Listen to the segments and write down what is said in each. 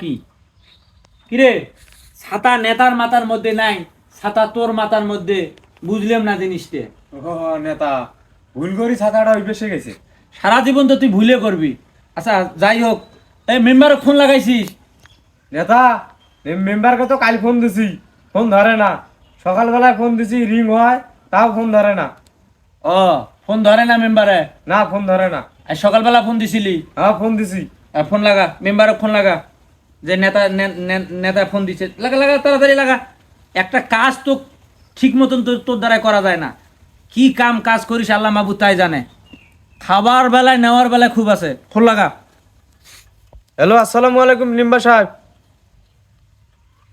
কি? কিরে ছাতা নেতার মাথার মধ্যে নাই ছাতা তোর মাথার মধ্যে বুঝলাম না জিনিসটা। নেতা ভুল করি ছাতাটা বেসে গেছে। সারা জীবন তো তুই ভুলে করবি। আচ্ছা যাই হোক এই মেম্বারও ফোন লাগাইছিস? নেতা মেম্বারকে তো কাল ফোন দিছি ফোন ধরে না। সকালবেলায় ফোন দিছি রিং হয় তাও ফোন ধরে না। ও ফোন ধরে না মেম্বারে? না ফোন ধরে না। আর সকালবেলা ফোন দিছিলি? হ্যাঁ ফোন দিছি। আর ফোন লাগা মেম্বারও ফোন লাগা। যে নেতা নেতা ফোন দিছে লাগা লাগা তাড়াতাড়ি লাগা। একটা কাজ তো ঠিক মতন তোর তোর দ্বারা করা যায় না। কি কাম কাজ করিস আল্লাহ মাবু তাই জানে। খাবার বেলায় নেওয়ার বেলায় খুব আছে। ফোন লাগা। হ্যালো আসসালামু আলাইকুম নিম্বা সাহেব।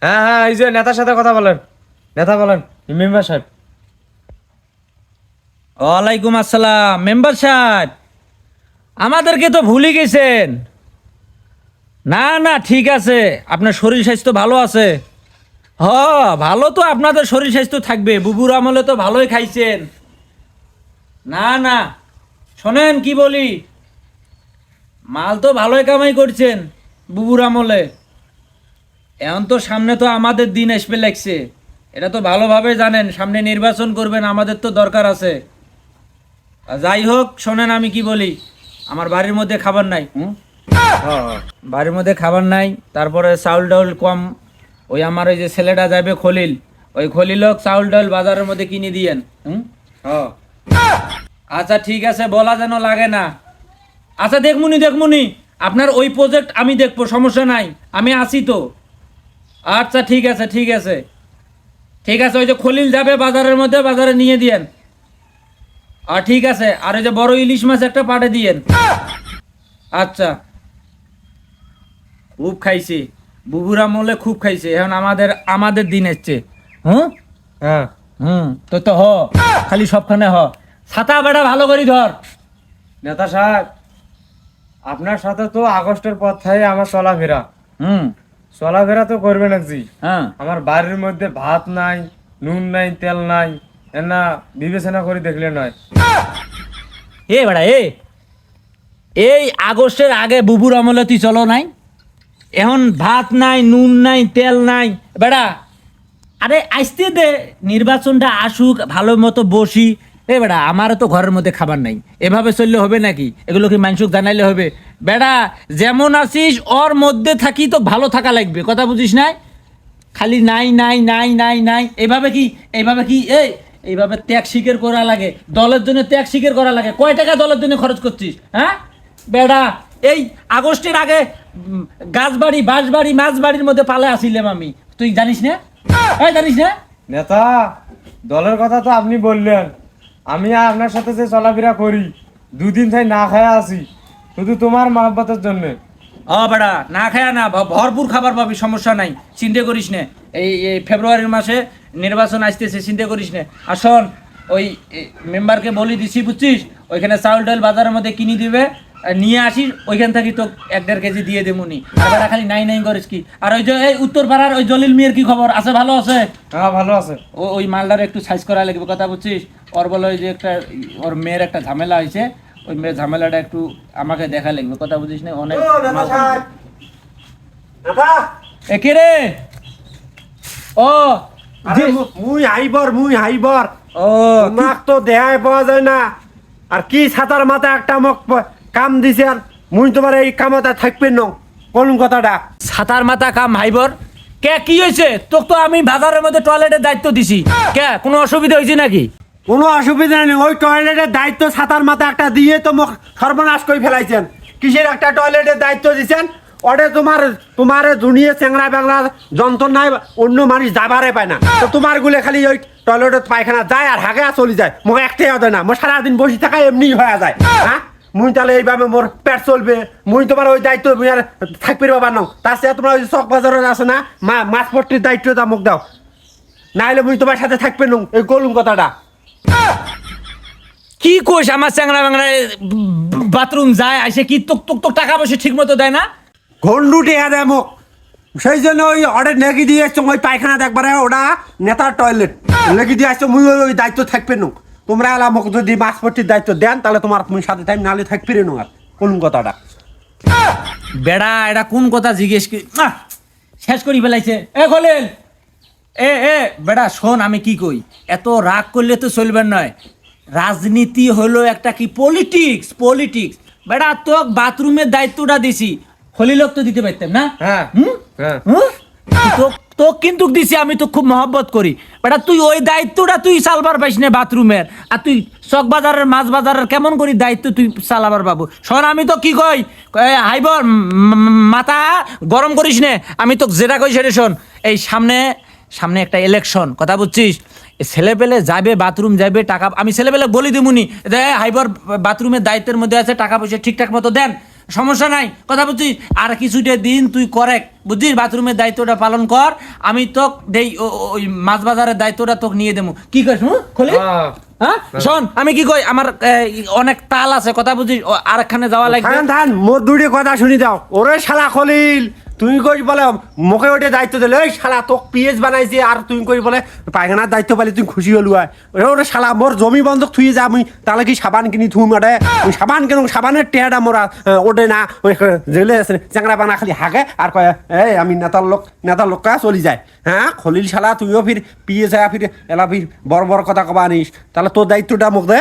হ্যাঁ হ্যাঁ এই যে নেতার সাথে কথা বলেন। নেতা বলেন মেম্বার সাহেব। ওয়ালাইকুম আসসালাম। মেম্বার সাহেব আমাদেরকে তো ভুলে গেছেন। না না, ঠিক আছে। আপনার শরীর স্বাস্থ্য ভালো আছে। হ, ভালো তো আপনাদের শরীর স্বাস্থ্য থাকবে। বুবুর আমলে তো ভালোই খাইছেন। না না, শোনেন কি বলি? মাল তো ভালোই কামাই করছেন বুবুর আমলে। এখন তো সামনে তো আমাদের দিন আসবে লাগছে। এটা তো ভালোভাবে জানেন, সামনে নির্বাচন করবেন, আমাদের তো দরকার আছে। যাই হোক, শোনেন আমি কি বলি। আমার বাড়ির মধ্যে খাবার নাই। হুম? বাড়ির মধ্যে খাবার নাই, তারপরে চাউল ডাউল কম। ওই আমার ওই যে ছেলেটা যাবে খলিল, ওই খলিল হোক চাউল ডাউল বাজারের মধ্যে কিনে দিয়েন হুম? আচ্ছা ঠিক আছে, বলা যেন লাগে না। আচ্ছা দেখমুনি দেখমুনি, আপনার ওই প্রজেক্ট আমি দেখব, সমস্যা নাই, আমি আছি তো। আচ্ছা ঠিক আছে ঠিক আছে। ঠিক আছে, ওই যে খলিল যাবে বাজারের মধ্যে, বাজারে নিয়ে দিয়েন আর ঠিক আছে, আর ওই যে বড় ইলিশ মাছ একটা পাঠে দিয়েন আচ্ছা। খুব খাইছে। বুবুরা মলে খুব খাইছে এখন আমাদের আমাদের দিন এসছে। হুম? হ্যাঁ। হুম তো তো হ খালি সবখানে হ। ছাতা বেটা ভালো করি ধর। নেতা সাহেব আপনার সাথে তো আগস্টের পর থেকে আমার চলাফেরা। হুম। চলাফেরা তো করবে না জি হ্যাঁ। আমার বাড়ির মধ্যে ভাত নাই নুন নাই তেল নাই এনা বিবেচনা করে দেখলে নয়। এ বেড়া এ। এই আগস্টের আগে বুবুর আমলে তুই চলো নাই? এখন ভাত নাই, নুন নাই, তেল নাই। বেড়া, আরে আসতে দে, নির্বাচনটা আসুক, ভালো মতো বসি। এ বেড়া, আমারও তো ঘরের মধ্যে খাবার নাই। এভাবে চললে হবে নাকি? এগুলো কি মানুষক জানাইলে হবে? বেড়া, যেমন আছিস, ওর মধ্যে থাকি তো ভালো থাকা লাগবে। কথা বুঝিস নাই? খালি নাই নাই নাই নাই নাই। এইভাবে কি এইভাবে কি, এই, এইভাবে ত্যাগ স্বীকার করা লাগে? দলের জন্য ত্যাগ স্বীকার করা লাগে। কয় টাকা দলের জন্য খরচ করছিস হ্যাঁ? বেড়া এই আগস্টের আগে গাছবাড়ি বাঁশবাড়ি মাছবাড়ির মধ্যে পালে আসিলাম আমি। তুই জানিস না? এই জানিস না? নেতা দলের কথা তো আপনি বললেন। আমি আর আপনার সাথে যে চলাফেরা করি দুদিন থেকে না খায়া আছি। শুধু তোমার মহাব্বতের জন্য। ও বেড়া না খায়া না ভরপুর খাবার পাবি সমস্যা নাই। চিন্তা করিস না। এই এই ফেব্রুয়ারির মাসে নির্বাচন আসতেছে চিন্তা করিস না। আর শোন ওই মেম্বারকে বলি দিছি বুঝছিস? ওইখানে চাউল ডাল বাজারের মধ্যে কিনে দিবে। নিয়ে আসিস ওইখান থেকে তো এক দেড় কেজি দিয়ে দেবুনি আর বেটা খালি নাই নাই করিস কি? আর ওই যে এই উত্তর পাড়ার ওই জলিল মিয়ার কি খবর? আছে ভালো আছে? হ্যাঁ ভালো আছে। ও ওই মালদার একটু সাইজ করা লাগবে কথা বুঝছিস? ওর বলে ওই যে একটা ওর মেয়ের একটা ঝামেলা হয়েছে ওই মেয়ের ঝামেলাটা একটু আমাকে দেখা লাগবে কথা বুঝিস না? অনেক মাল- এ কে রে? ও মুই হাইবর মুই হাইবর ও তোমাক তো দেহায় পাওয়া যায় না। আর কি ছাতার মাথা একটা মোক কাম দিছে আর মুই তোমার এই কামতা থাকবে ন। কোন কথাটা। ছাতার মাথা কাম ভাইবর কে কি হয়েছে তোকে তো আমি বাজারের মধ্যে টয়লেটের দায়িত্ব দিছি। কে কোনো অসুবিধা হয়েছে নাকি? কোনো অসুবিধা নেই ওই টয়লেটের দায়িত্ব ছাতার মাথা একটা দিয়ে তো মোক সর্বনাশ করে ফেলাইছেন। কিসের একটা টয়লেটের দায়িত্ব দিছেন? ওটা তোমার তোমার দুনিয়া চেংরা বেংরা যন্ত্রণায় অন্য মানুষ যাবারে পায় না। তো তোমার গুলে খালি ওই টয়লেটের পায়খানা যায় আর হাগে চলে যায়। মোক একটাই হবে না মো সারাদিন বসে থাকা এমনি হয়ে যায়। হ্যাঁ মুই তাহলে এইভাবে মোর পেট চলবে। মুই তোমার ওই দায়িত্ব মুই আর থাকবে বাবা নাও। সাথে তোমার ওই চক বাজারের আছে না মা মাছ পট্টির দায়িত্বটা মোক দাও। না হলে মুই তোমার সাথে থাকবে নো এই গলুম কথাটা। কি কোষ আমার চ্যাংরা ব্যাংরা বাথরুম যায় আসে কি তোক তোক তোক টাকা পয়সা ঠিক মতো দেয় না? ঘন্ডু টেয়া দেয় মোক। সেই জন্য ওই অর্ডার নেগি দিয়ে এসছো ওই পায়খানা দেখবারে ওটা নেতার টয়লেট লেগে দিয়ে আসছো মুই ওই- ওই দায়িত্ব থাকবে নো। তোমরা এলা মোক যদি মাছপট্টির দায়িত্ব দেন তাহলে তোমার মুই সাথে টাইম নাহলে থাকবে নো আর। কোন কথাটা? বেড়া এটা কোন কথা জিজ্ঞেস করি আহ! শেষ করি ফেলাইছে। এ খলিল! এ এ বেড়া শোন আমি কি কই? এত রাগ করলে তো চলবে নয়। রাজনীতি হলো একটা কি পলিটিক্স পলিটিক্স বেড়া তো বাথরুমের দায়িত্বটা দিছি। খলিলক তো দিতে পারতাম না? হ্যাঁ হুম? হ্যাঁ। হুম? তো তো কিন্তু দিছি, আমি তো খুব মহব্বত করি। বেটা, তুই ওই দায়িত্বটা তুই চালবার পাইস না বাথরুমের। আর তুই চক বাজারের, মাছ বাজারের কেমন করি দায়িত্ব তুই চালাবার পাবো? শোন, আমি তো কি কই? হাইবর মাথা গরম করিস নে। আমি তো যেটা কই সেটা শোন। এই সামনে সামনে একটা ইলেকশন কথা বুঝছিস? ছেলে পেলে যাবে বাথরুম যাবে টাকা আমি ছেলে পেলে বলি দিমুনি। হাইবর বাথরুমের দায়িত্বের মধ্যে আছে, টাকা পয়সা ঠিকঠাক মতো দেন। সমস্যা নাই। কথা বুঝছিস আর কিছুটা দিন তুই করেক। বুঝছিস? বাথরুমের দায়িত্বটা পালন কর। আমি তোক দেই ওই মাছ বাজারের দায়িত্বটা তোকে নিয়ে দেবো। কি করিস হ্যাঁ। হ্যাঁ? শোন আমি কি কই? আমার অনেক তাল আছে কথা বুঝিস ও, আরেকখানে যাওয়া লাগবে। থান মোর দুটি কথা শুনি দাও। ওরে শালা খলিল তুই কই বলে মুখে ওটে দায়িত্ব দিলে ওই শালা তোক পিএস বানাইছে আর তুই কই বলে পায়খানার দায়িত্ব পালি তুই খুশি হলু ওরে শালা মোর জমি বন্ধক থুই যা আমি তাহলে কি সাবান কিনি থুম আরে ওই সাবান কেন সাবানের টেহাটা মোরা ওঠে না। ওই জেলে আছে চ্যাংরা বানা খালি হাগে আর কয় এই আমি নেতার লোক নেতার লোক চলি যায়। হ্যাঁ? খলিল শালা তুইও ফির পিএস আয়া ফির এলা ফির বড় বড় কথা কবা আনিস। তাহলে তোর দায়িত্বটা মুখ দে।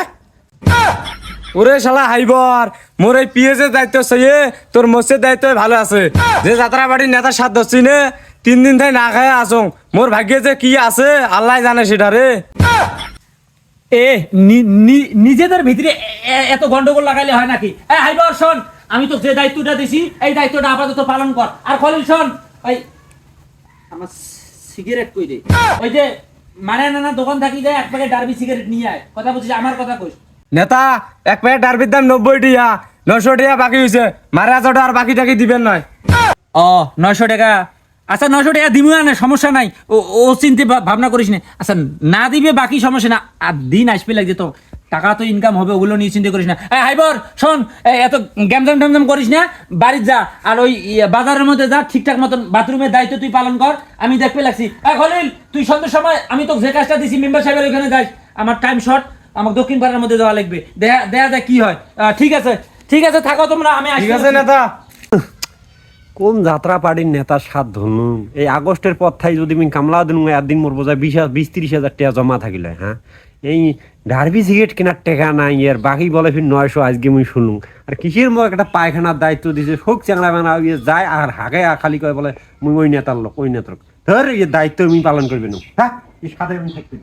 ওরে শালা হাইবর মোর এই পিএস এর দায়িত্ব সইয়ে তোর মোসের দায়িত্ব ভালো আছে। যে যাত্রা বাড়ির নেতা সাত ধরছি নে তিন দিন তাই না খায় আসং। মোর ভাগ্যে যে কি আছে আল্লাহ জানে সেটা রে। এ নি- নি- নিজেদের ভিতরে এত গন্ডগোল লাগাইলে হয় নাকি? এ হাইবর শোন আমি তো যে দায়িত্বটা দিছি এই দায়িত্বটা আপাতত পালন কর। আর খলিল শোন ওই আমার সিগারেট কই দে ওই যে মানে না না দোকান থাকি যায় এক প্যাকেট ডার্বি সিগারেট নিয়ে আয়। কথা বলছিস আমার কথা কইস। নেতা এক প্যাকেট ডারবির দাম নব্বই টিয়া নশো টিয়া বাকি হয়েছে মারা যাওয়াটা আর বাকি টাকি দিবেন নয় ও নয়শো টাকা আচ্ছা নয়শো টাকা দিবি না সমস্যা নাই। ও ও চিন্তে ভাবনা করিস না। আচ্ছা না দিবে বাকি সমস্যা না। আর দিন আসবে লাগছে তো। টাকা তো ইনকাম হবে ওগুলো নিয়ে চিন্তা করিস না। হাইবর শোন এত গ্যামজাম ট্যামজাম করিস না। বাড়ির যা আর ওই বাজারের মধ্যে যা ঠিকঠাক মতন বাথরুমের দায়িত্ব তুই পালন কর। আমি দেখতে লাগছি। খলিল তুই সন্ধ্যের সময় আমি তো যে কাজটা দিছি মেম্বার সাহেবের ওখানে যাস। আমার টাইম শর্ট আমাকে দক্ষিণ পাড়ার মধ্যে দেওয়া লাগবে। দেখা দেখা যায় কি হয়। ঠিক আছে ঠিক আছে থাকো তোমরা আমি ঠিক। আছে নেতা। কোন যাত্রা পার্টির নেতার সাত ধনু এই আগস্টের পর থাই যদি আমি কামলা দিন একদিন মোর বোঝায় বিশ বিশ ত্রিশ হাজার টাকা জমা থাকিলে হ্যাঁ? এই ডার্বি সিগারেট কেনার টেকা নাই আর বাকি বলে ফির নয়শো আজকে মুই শুনুন আর কিসের মো একটা পায়খানার দায়িত্ব দিছে? শোক চ্যাংড়া বানা ইয়ে যায় আর হাগে খালি কয় বলে, মুই ওই নেতার লোক, ওই নেতার ধর এই দায়িত্ব আমি পালন করবে না হ্যাঁ? সাথে আমি থাকতে